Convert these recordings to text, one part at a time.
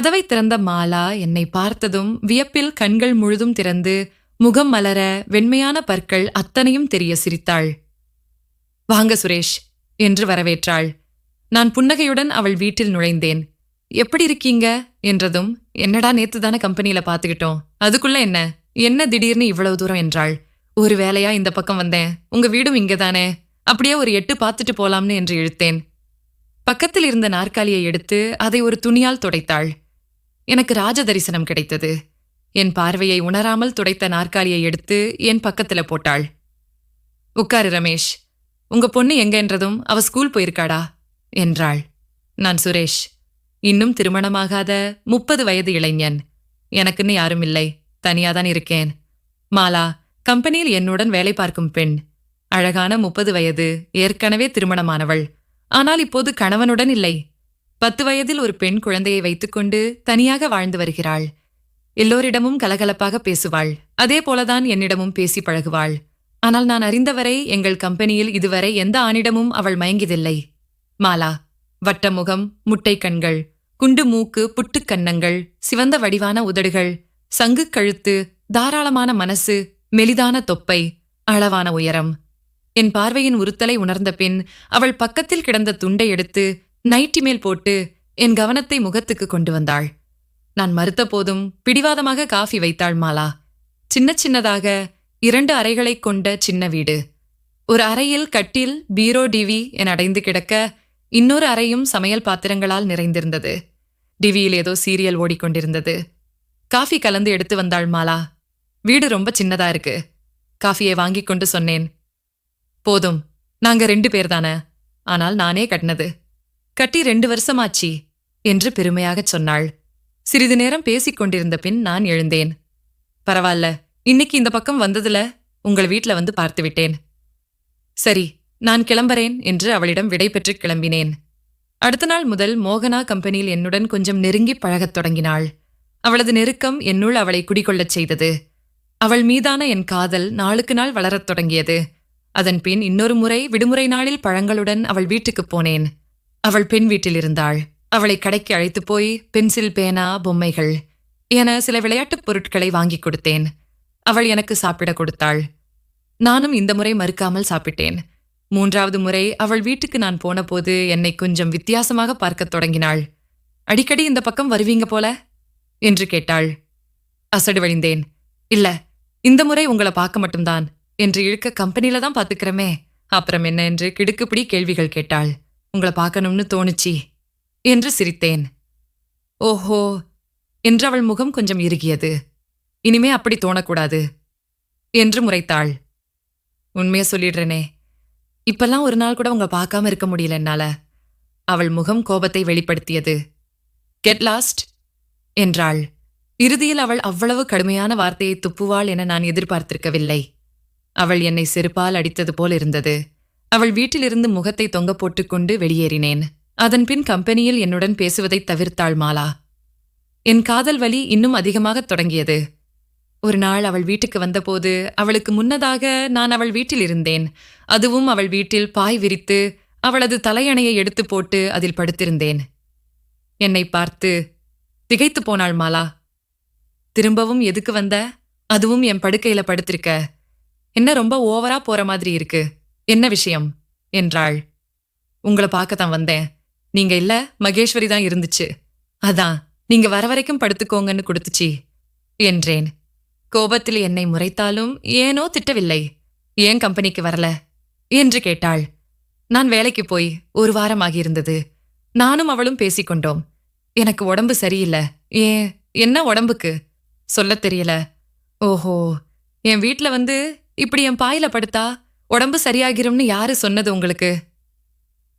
கதவை திறந்த மாலா என்னை பார்த்ததும் வியப்பில் கண்கள் முழுதும் திறந்து முகம் மலர வெண்மையான பற்கள் அத்தனையும் தெரிய சிரித்தாள். வாங்க சுரேஷ் என்று வரவேற்றாள். நான் புன்னகையுடன் அவள் வீட்டில் நுழைந்தேன். எப்படி இருக்கீங்க? என்றதும் என்னடா நேத்து தானே கம்பெனியில பாத்துக்கிட்டோம். அதுக்குள்ள என்ன? என்ன திடீர்னு இவ்வளவு தூரம்? என்றாள். ஒரு வேலையா இந்த பக்கம் வந்தேன். உங்க வீடும் இங்கதானே. அப்படியே ஒரு எட்டு பார்த்துட்டு போலாம்னு என்று இழுத்தேன். பக்கத்தில் இருந்த நாற்காலியை எடுத்து அதை ஒரு துணியால் துடைத்தாள். எனக்கு ராஜ தரிசனம் கிடைத்தது. என் பார்வையை உணராமல் துடைத்த நாற்காலியை எடுத்து என் பக்கத்துல போட்டாள். உட்காரு ரமேஷ் உங்க பொண்ணு எங்கன்றதும் அவ ஸ்கூல் போயிருக்காடா? என்றாள். நான் சுரேஷ். இன்னும் திருமணமாகாத முப்பது வயது இளைஞன். எனக்குன்னு யாரும் இல்லை. தனியாதான் இருக்கேன். மாலா கம்பெனியில் என்னுடன் வேலை பார்க்கும் பெண். அழகான முப்பது வயது ஏற்கனவே திருமணமானவள். ஆனால் இப்போது கணவனுடன் இல்லை. பத்து வயதில் ஒரு பெண் குழந்தையை வைத்துக்கொண்டு தனியாக வாழ்ந்து வருகிறாள். எல்லோரிடமும் கலகலப்பாக பேசுவாள். அதே போலதான் என்னிடமும் பேசி பழகுவாள். ஆனால் நான் அறிந்தவரை எங்கள் கம்பெனியில் இதுவரை எந்த ஆணிடமும் அவள் மயங்கியதில்லை. மாலா வட்ட முகம் முட்டை கண்கள் குண்டு மூக்கு புட்டுக் கன்னங்கள் சிவந்த வடிவான உதடுகள் சங்கு கழுத்து தாராளமான மனசு மெலிதான தொப்பை அளவான உயரம். என் பார்வையின் உறுத்தலை உணர்ந்த பின் அவள் பக்கத்தில் கிடந்த துண்டை எடுத்து நைட்டி மேல் போட்டு என் கவனத்தை முகத்துக்கு கொண்டு வந்தாள். நான் மறுத்த போதும் பிடிவாதமாக காஃபி வைத்தாள் மாலா. சின்ன சின்னதாக இரண்டு அறைகளைக் கொண்ட சின்ன வீடு. ஒரு அறையில் கட்டில் பீரோ டிவி என அடைந்து கிடக்க இன்னொரு அறையும் சமையல் பாத்திரங்களால் நிறைந்திருந்தது. டிவியில் ஏதோ சீரியல் ஓடிக்கொண்டிருந்தது. காஃபி கலந்து எடுத்து வந்தாள் மாலா. வீடு ரொம்ப சின்னதா இருக்கு. காஃபியை வாங்கிக் கொண்டு சொன்னேன். போதும். நாங்க ரெண்டு பேர் தானே. ஆனால் நானே கட்டினது. கட்டி ரெண்டு வருஷமாச்சி என்று பெருமையாகச் சொன்னாள். சிறிது நேரம் பேசிக் கொண்டிருந்த பின் நான் எழுந்தேன். பரவாயில்ல இன்னைக்கு இந்த பக்கம் வந்ததுல உங்கள் வீட்டில் வந்து பார்த்து விட்டேன். சரி நான் கிளம்புறேன் என்று அவளிடம் விடை பெற்று கிளம்பினேன். அடுத்த நாள் முதல் மோகனா கம்பெனியில் என்னுடன் கொஞ்சம் நெருங்கி பழகத் தொடங்கினாள். அவளது நெருக்கம் என்னுள் அவளை குடிகொள்ளச் செய்தது. அவள் மீதான என் காதல் நாளுக்கு நாள் வளரத் தொடங்கியது. அதன் பின் இன்னொரு முறை விடுமுறை நாளில் பழங்களுடன் அவள் வீட்டுக்குப் போனேன். அவள் பெண் வீட்டில் இருந்தாள். அவளை கடைக்கு அழைத்துப் போய் பென்சில் பேனா பொம்மைகள் என சில விளையாட்டுப் பொருட்களை வாங்கிக் கொடுத்தேன். அவள் எனக்கு சாப்பிட கொடுத்தாள். நானும் இந்த முறை மறுக்காமல் சாப்பிட்டேன். மூன்றாவது முறை அவள் வீட்டுக்கு நான் போனபோது என்னை கொஞ்சம் வித்தியாசமாக பார்க்கத் தொடங்கினாள். அடிக்கடி இந்த பக்கம் வருவீங்க போல? என்று கேட்டாள். அசடு வழிந்தேன். இல்ல இந்த முறை உங்களை பார்க்க மட்டும்தான். என்று இழுக்க கம்பெனியில தான் பாத்துக்கிறமே அப்புறம் என்ன? என்று கிடுக்குப்பிடி கேள்விகள் கேட்டாள். உங்களை பார்க்கணும்னு தோணுச்சு என்று சிரித்தேன். ஓஹோ என்று அவள் முகம் கொஞ்சம் இறுகியது. இனிமே அப்படி தோணக்கூடாது என்று முறைத்தாள். உண்மையை சொல்லிடுறேனே இப்பெல்லாம் ஒரு நாள் கூட உங்க பார்க்காம இருக்க முடியல என்னால. அவள் முகம் கோபத்தை வெளிப்படுத்தியது. கெட் லாஸ்ட் என்றாள். இறுதியில் அவள் அவ்வளவு கடுமையான வார்த்தையை துப்புவாள் என நான் எதிர்பார்த்திருக்கவில்லை. அவள் என்னை செருப்பால் அடித்தது போல் இருந்தது. அவள் வீட்டிலிருந்து முகத்தை தொங்க போட்டுக்கொண்டு வெளியேறினேன். அதன்பின் கம்பெனியில் என்னுடன் பேசுவதைத் தவிர்த்தாள் மாலா. என் காதல் வலி இன்னும் அதிகமாகத் தொடங்கியது. ஒரு நாள் அவள் வீட்டுக்கு வந்தபோது அவளுக்கு முன்னதாக நான் அவள் வீட்டில் இருந்தேன். அதுவும் அவள் வீட்டில் பாய் விரித்து அவளது தலையணையை எடுத்து போட்டு அதில் படுத்திருந்தேன். என்னை பார்த்து திகைத்து போனாள் மாலா. திரும்பவும் எதுக்கு வந்த? அதுவும் என் படுக்கையில படுத்திருக்க. என்ன ரொம்ப ஓவரா போற மாதிரி இருக்கு. என்ன விஷயம்? என்றாள். உங்களை பார்க்கத்தான் வந்தேன். நீங்க இல்ல மகேஸ்வரி தான் இருந்துச்சு. அதான் நீங்க வர வரைக்கும் படுத்துக்கோங்கன்னு கொடுத்துச்சு என்றேன். கோபத்தில் என்னை முறைத்தாலும் ஏனோ திட்டவில்லை. ஏன் கம்பெனிக்கு வரல? என்று கேட்டாள். நான் வேலைக்கு போய் ஒரு வாரம் ஆகியிருந்தது. நானும் அவளும் பேசிக்கொண்டோம். எனக்கு உடம்பு சரியில்லை. ஏன் என்ன உடம்புக்கு? சொல்லத் தெரியல. ஓஹோ என் வீட்டில் வந்து இப்படி என் பாயில படுத்தா உடம்பு சரியாகிரும்னு யாரு சொன்னது உங்களுக்கு?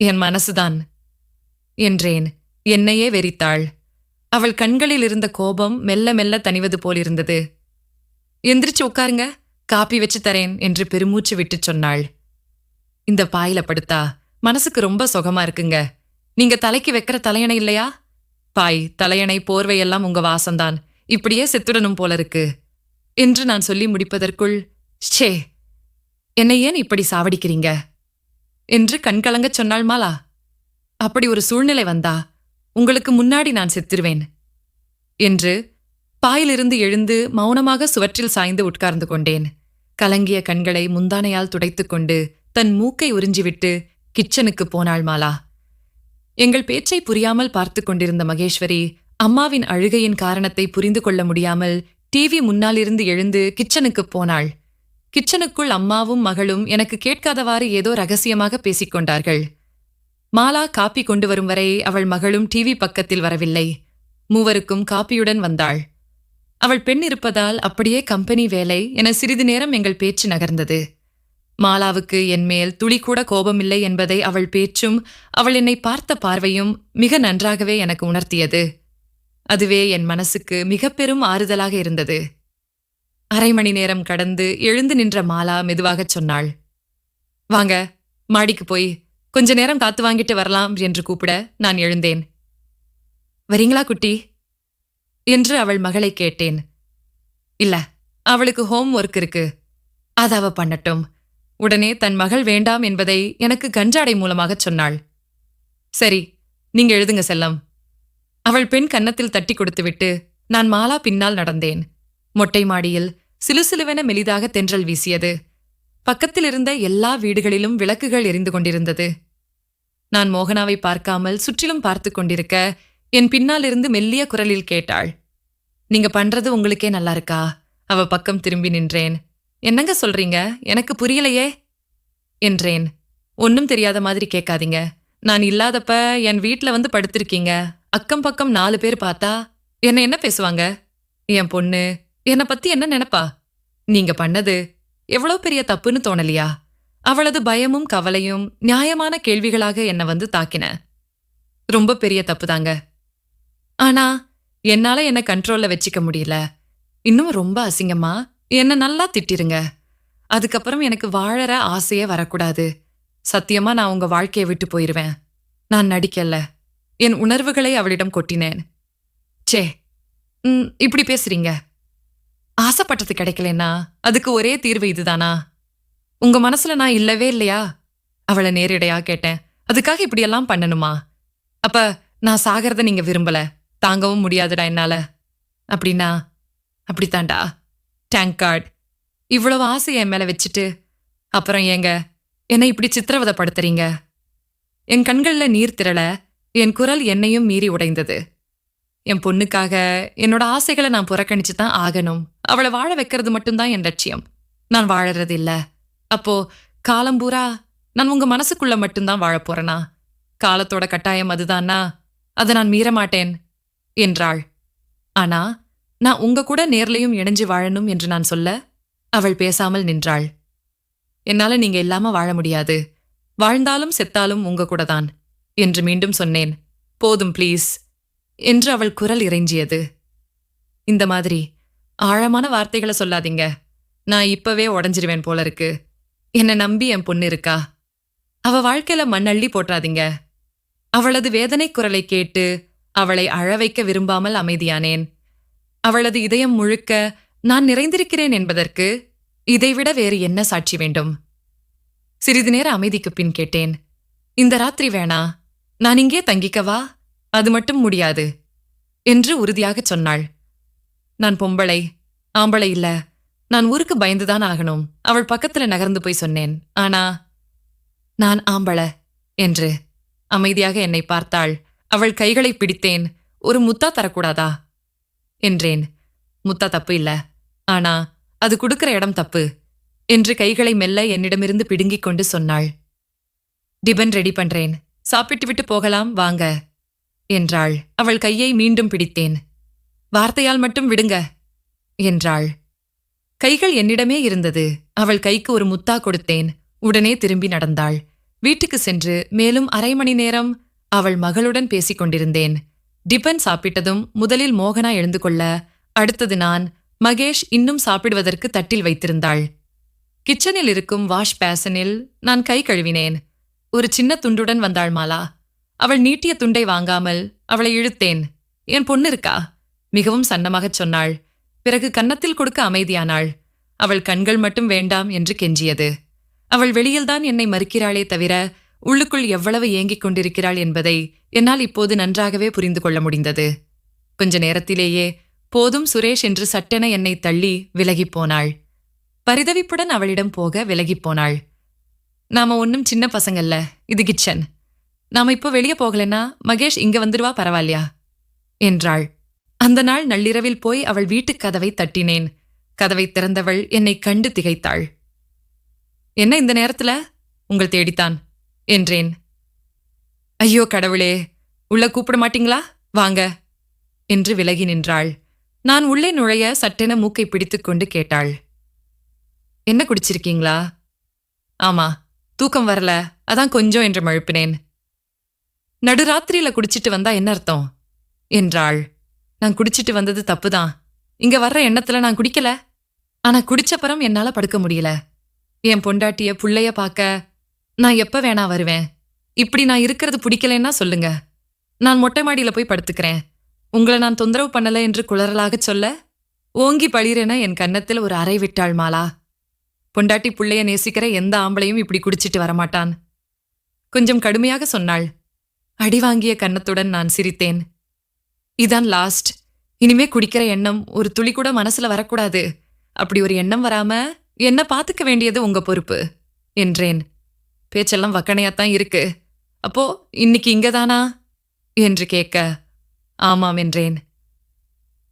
என் மனசுதான் என்றேன். என்னையே வெறித்தாள். அவள் கண்களில் இருந்த கோபம் மெல்ல மெல்ல தணிவது போலிருந்தது எந்திரிச்சு உட்காருங்க காப்பி வச்சு தரேன் என்று பெருமூச்சு விட்டுச் சொன்னாள். இந்த பாயில படுத்தா மனசுக்கு ரொம்ப சுகமா இருக்குங்க. நீங்க தலைக்கு வைக்கிற தலையணை இல்லையா? பாய் தலையணை போர்வையெல்லாம் உங்க வாசம்தான். இப்படியே செத்துடணும் போல இருக்கு என்று நான் சொல்லி முடிப்பதற்குள் ஷே என்னை ஏன் இப்படி சாவடிக்கிறீங்க? என்று கண்கலங்கச் சொன்னாள் மாலா. அப்படி ஒரு சூழ்நிலை வந்தா உங்களுக்கு முன்னாடி நான் செத்துருவேன் என்று பாயிலிருந்து எழுந்து மௌனமாக சுவற்றில் சாய்ந்து உட்கார்ந்து கொண்டேன். கலங்கிய கண்களை முந்தானையால் துடைத்துக்கொண்டு தன் மூக்கை உறிஞ்சிவிட்டு கிச்சனுக்கு போனாள் மாலா. எங்கள் பேச்சை புரியாமல் பார்த்து கொண்டிருந்த மகேஸ்வரி அம்மாவின் அழுகையின் காரணத்தை புரிந்து கொள்ள முடியாமல் டிவி முன்னாலிருந்து எழுந்து கிச்சனுக்கு போனாள். கிச்சனுக்குள் அம்மாவும் மகளும் எனக்கு கேட்காதவாறு ஏதோ ரகசியமாக பேசிக்கொண்டார்கள் மாலா காப்பி கொண்டு வரும் வரை அவள் மகளும் டிவி பக்கத்தில் வரவில்லை. மூவருக்கும் காப்பியுடன் வந்தாள். அவள் பெண் இருப்பதால் அப்படியே கம்பெனி வேலை என சிறிது நேரம் எங்கள் பேச்சு நகர்ந்தது. மாலாவுக்கு என் மேல் துளி கூட கோபமில்லை என்பதை அவள் பேச்சும் அவள் என்னை பார்த்த பார்வையும் மிக நன்றாகவே எனக்கு உணர்த்தியது. அதுவே என் மனசுக்கு மிக பெரும் ஆறுதலாக இருந்தது. அரை மணி நேரம் கடந்து எழுந்து நின்ற மாலா மெதுவாகச் சொன்னாள். வாங்க மாடிக்கு போய் கொஞ்ச நேரம் காத்து வாங்கிட்டு வரலாம் என்று கூப்பிட நான் எழுந்தேன். வரீங்களா குட்டி? என்று அவள் மகளை கேட்டேன். இல்ல அவளுக்கு ஹோம் ஒர்க் இருக்கு. அத அவ பண்ணட்டும். உடனே தன் மகள் வேண்டாம் என்பதை எனக்கு கஞ்சாடை மூலமாகச் சொன்னாள். சரி நீங்க எழுதுங்க செல்லம். அவள் பெண் கன்னத்தில் தட்டி கொடுத்துவிட்டு நான் மாலா பின்னால் நடந்தேன். மொட்டை மாடியில் சிலுசிலுவென மெலிதாக தென்றல் வீசியது. பக்கத்தில் இருந்த எல்லா வீடுகளிலும் விளக்குகள் எரிந்து கொண்டிருந்தது. நான் மோகனாவை பார்க்காமல் சுற்றிலும் பார்த்து கொண்டிருக்க என் பின்னால் இருந்து மெல்லிய குரலில் கேட்டாள். நீங்க பண்றது உங்களுக்கே நல்லா இருக்கா அவ பக்கம் திரும்பி நின்றேன். என்னங்க சொல்றீங்க? எனக்கு புரியலையே? என்றேன். ஒன்னும் தெரியாத மாதிரி கேட்காதீங்க. நான் இல்லாதப்ப என் வீட்ல வந்து படுத்திருக்கீங்க. அக்கம் பக்கம் நாலு பேர் பார்த்தா என்ன என்ன பேசுவாங்க? என் பொண்ணு என்னை பத்தி என்ன நினைப்பா? நீங்க பண்ணது எவ்வளோ பெரிய தப்புன்னு தோணலையா? அவளது பயமும் கவலையும் நியாயமான கேள்விகளாக என்னை வந்து தாக்கின. ரொம்ப பெரிய தப்பு தாங்க ஆனா என்னால என்ன கண்ட்ரோல்ல வச்சுக்க முடியல. இன்னும் ரொம்ப அசிங்கமா? என்ன நல்லா திட்டிருங்க. அதுக்கப்புறம் எனக்கு வாழற ஆசையே வரக்கூடாது. சத்தியமா நான் உங்க வாழ்க்கையை விட்டு போயிருவேன். நான் நடிக்கல. என் உணர்வுகளை அவளிடம் கொட்டினேன். சே இப்படி பேசுறீங்க. ஆசைப்பட்டது கிடைக்கலன்னா அதுக்கு ஒரே தீர்வு இதுதானா? உங்க மனசுல நான் இல்லவே இல்லையா? அவளை நேரிடையா கேட்டேன். அதுக்காக இப்படியெல்லாம் பண்ணணுமா? அப்ப நான் சாகிறத நீங்க விரும்பல. தாங்கவும் முடியாதுடா என்னால. அப்படின்னா அப்படித்தான்டா. டேங்க் கார்டு இவ்வளவு ஆசை என் மேல வச்சுட்டு அப்புறம் ஏங்க? என்னை இப்படி சித்திரவதைப்படுத்துறீங்க? என் கண்கள்ல நீர் திரள என் குரல் என்னையும் மீறி உடைந்தது. என் பொண்ணுக்காக என்னோட ஆசைகளை நான் புறக்கணிச்சு தான் ஆகணும். அவளை வாழ வைக்கிறது மட்டும்தான் என் லட்சியம். நான் வாழறது இல்ல. அப்போ காலம் பூரா நான் உங்க மனசுக்குள்ள மட்டும்தான் வாழப் போறேனா? காலத்தோட கட்டாயம் அதுதானா? அதை நான் மீற மாட்டேன் என்றாள். ஆனா நான் உங்க கூட நேர்லையும் இணைஞ்சு வாழணும் என்று நான் சொல்ல அவள் பேசாமல் நின்றாள். என்னால நீங்க இல்லாம வாழ முடியாது. வாழ்ந்தாலும் செத்தாலும் உங்க கூட தான் என்று மீண்டும் சொன்னேன். போதும் ப்ளீஸ் என்று அவள் குரல் இறைஞ்சியது. இந்த மாதிரி ஆழமான வார்த்தைகளை சொல்லாதீங்க. நான் இப்பவே உடஞ்சிருவேன் போல இருக்கு என்னை நம்பி என் பொண்ணு இருக்கா? அவ வாழ்க்கையில மண்ணள்ளி போட்டாதீங்க அவளது வேதனை குரலை கேட்டு அவளை அழ வைக்க விரும்பாமல் அமைதியானேன். அவளது இதயம் முழுக்க நான் நிறைந்திருக்கிறேன் என்பதற்கு இதைவிட வேறு என்ன சாட்சி வேண்டும்? சிறிது நேர அமைதிக்கு பின் கேட்டேன். இந்த ராத்திரி வேணா நான் இங்கே தங்கிக்கவா? அது மட்டும் முடியாது என்று உறுதியாகச் சொன்னாள். நான் பொம்பளை ஆம்பளை இல்ல. நான் ஊருக்கு பயந்துதான் ஆகணும். அவள் பக்கத்துல நகர்ந்து போய் சொன்னேன். ஆனா நான் ஆம்பள என்று அமைதியாக என்னை பார்த்தாள். அவள் கைகளை பிடித்தேன். ஒரு முத்தா தரக்கூடாதா? என்றேன். முத்தா தப்பு இல்ல. ஆனா அது கொடுக்கிற இடம் தப்பு என்று கைகளை மெல்ல என்னிடமிருந்து பிடுங்கிக் கொண்டு சொன்னாள். டிபன் ரெடி பண்றேன். சாப்பிட்டு விட்டு போகலாம். வாங்க. என்றாள். அவள் கையை மீண்டும் பிடித்தேன். வார்த்தையால் மட்டும் விடுங்க என்றாள். கைகள் என்னிடமே இருந்தது. அவள் கைக்கு ஒரு முத்தா கொடுத்தேன். உடனே திரும்பி நடந்தாள். வீட்டுக்கு சென்று மேலும் அரை மணி நேரம் அவள் மகளுடன் பேசிக் கொண்டிருந்தேன். டிபன் சாப்பிட்டதும் முதலில் மோகனா எழுந்து கொள்ள அடுத்தது நான் மகேஷ் இன்னும் சாப்பிடுவதற்கு தட்டில் வைத்திருந்தாள். கிச்சனில் இருக்கும் வாஷ் பேசனில் நான் கை கழுவினேன். ஒரு சின்ன துண்டுடன் வந்தாள் மாலா. அவள் நீட்டிய துண்டை வாங்காமல் அவளை இழுத்தேன். என் பொண்ணு இருக்கா? மிகவும் சன்னமாகச் சொன்னாள். பிறகு கன்னத்தில் கொடுக்க அமைதியானாள். அவள் கண்கள் மட்டும் வேண்டாம் என்று கெஞ்சியது. அவள் வெளியில்தான் என்னை மறுக்கிறாளே தவிர உள்ளுக்குள் எவ்வளவு ஏங்கிக் கொண்டிருக்கிறாள் என்பதை என்னால் இப்போது நன்றாகவே புரிந்து கொள்ள முடிந்தது. கொஞ்ச நேரத்திலேயே போதும் சுரேஷ் என்று சட்டென என்னை தள்ளி விலகிப் போனாள். பரிதவிப்புடன் அவளிடம் போக விலகிப் போனாள். நாம ஒன்னும் சின்ன பசங்கல்ல. இது கிச்சன். நாம இப்போ வெளியே போகலன்னா மகேஷ் இங்க வந்துடுவா பரவாயில்லையா? என்றாள். அந்த நாள் நள்ளிரவில் போய் அவள் வீட்டுக் கதவை தட்டினேன். கதவை திறந்தவள் என்னை கண்டு திகைத்தாள். என்ன இந்த நேரத்துல? உங்கள் தேடித்தான் என்றேன். ஐயோ கடவுளே உள்ள கூப்பிட மாட்டீங்களா? வாங்க என்று விலகி நின்றாள். நான் உள்ளே நுழைய சட்டென மூக்கை பிடித்துக்கொண்டு கேட்டாள். என்ன குடிச்சிருக்கீங்களா? ஆமா தூக்கம் வரல அதான் கொஞ்சம் என்று மழுப்பினேன். நடுராத்திரியில குடிச்சிட்டு வந்தா என்ன அர்த்தம்? என்றாள். நான் குடிச்சிட்டு வந்தது தப்புதான். இங்க வர்ற எண்ணத்துல நான் குடிக்கல. ஆனா குடிச்சப்பறம் என்னால படுக்க முடியல. என் பொண்டாட்டிய புள்ளைய பார்க்க நான் எப்ப வேணா வருவேன். இப்படி நான் இருக்கிறது பிடிக்கலன்னா சொல்லுங்க. நான் மொட்டை மாடியில போய் படுத்துக்கிறேன். உங்களை நான் தொந்தரவு பண்ணல என்று குளறலாகச் சொல்ல ஓங்கி பளிரென என் கன்னத்தில் ஒரு அறை விட்டாள் மாலா. பொண்டாட்டி புள்ளைய நேசிக்கிற எந்த ஆம்பளையும் இப்படி குடிச்சிட்டு வரமாட்டான். கொஞ்சம் கடுமையாக சொன்னாள். அடி வாங்கிய கன்னத்துடன் நான் சிரித்தேன். இதான் லாஸ்ட். இனிமே குடிக்கிற எண்ணம் ஒரு துளி கூட மனசுல வரக்கூடாது. அப்படி ஒரு எண்ணம் வராம என்ன பாத்துக்க வேண்டியது உங்க பொறுப்பு என்றேன். பேச்செல்லாம் வக்கனையாத்தான் இருக்கு. அப்போ இன்னைக்கு இங்கதானா? என்று கேட்க ஆமாம் என்றேன்.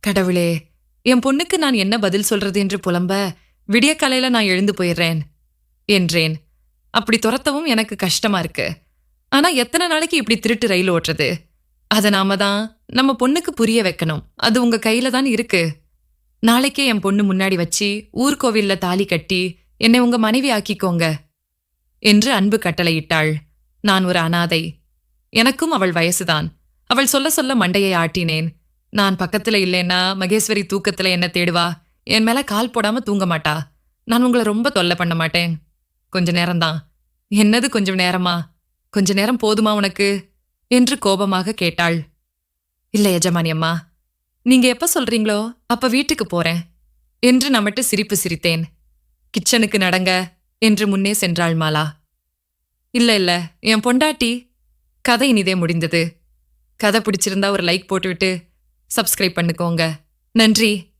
கடவுளே என் பொண்ணுக்கு நான் என்ன பதில் சொல்றது என்று புலம்ப விடியக்காலையில நான் எழுந்து போயிடுறேன் என்றேன். அப்படி துரத்தவும் எனக்கு கஷ்டமா இருக்கு. ஆனா எத்தனை நாளைக்கு இப்படி திருட்டு ரயில் ஓட்டுறது? அதை நாம தான் நம்ம பொண்ணுக்கு புரிய வைக்கணும். அது உங்க கையில தான் இருக்கு. நாளைக்கே என் பொண்ணு முன்னாடி வச்சு ஊர்கோவில்ல தாலி கட்டி என்னை உங்க மனைவி ஆக்கிக்கோங்க என்று அன்பு கட்டளையிட்டாள். நான் ஒரு அனாதை. எனக்கும் அவள் வயசுதான். அவள் சொல்ல சொல்ல மண்டையை ஆட்டினேன். நான் பக்கத்துல இல்லைன்னா மகேஸ்வரி தூக்கத்துல என்ன தேடுவா. என் மேல கால் போடாம தூங்க மாட்டா. நான் உங்களை ரொம்ப தொல்லை பண்ண மாட்டேன். கொஞ்ச நேரம்தான். என்னது கொஞ்சம் நேரமா? கொஞ்ச நேரம் போதுமா உனக்கு? என்று கோபமாக கேட்டாள். இல்ல எஜமானி அம்மா. நீங்க எப்ப சொல்றீங்களோ அப்ப வீட்டுக்கு போறேன் என்று நம்மட்டு சிரிப்பு சிரித்தேன். கிச்சனுக்கு நடங்க என்று முன்னே சென்றாள் மாலா. இல்ல இல்ல என் பொண்டாட்டி கதை இனிதே முடிந்தது. கதை பிடிச்சிருந்தா ஒரு லைக் போட்டுவிட்டு சப்ஸ்கிரைப் பண்ணுக்கோங்க. நன்றி.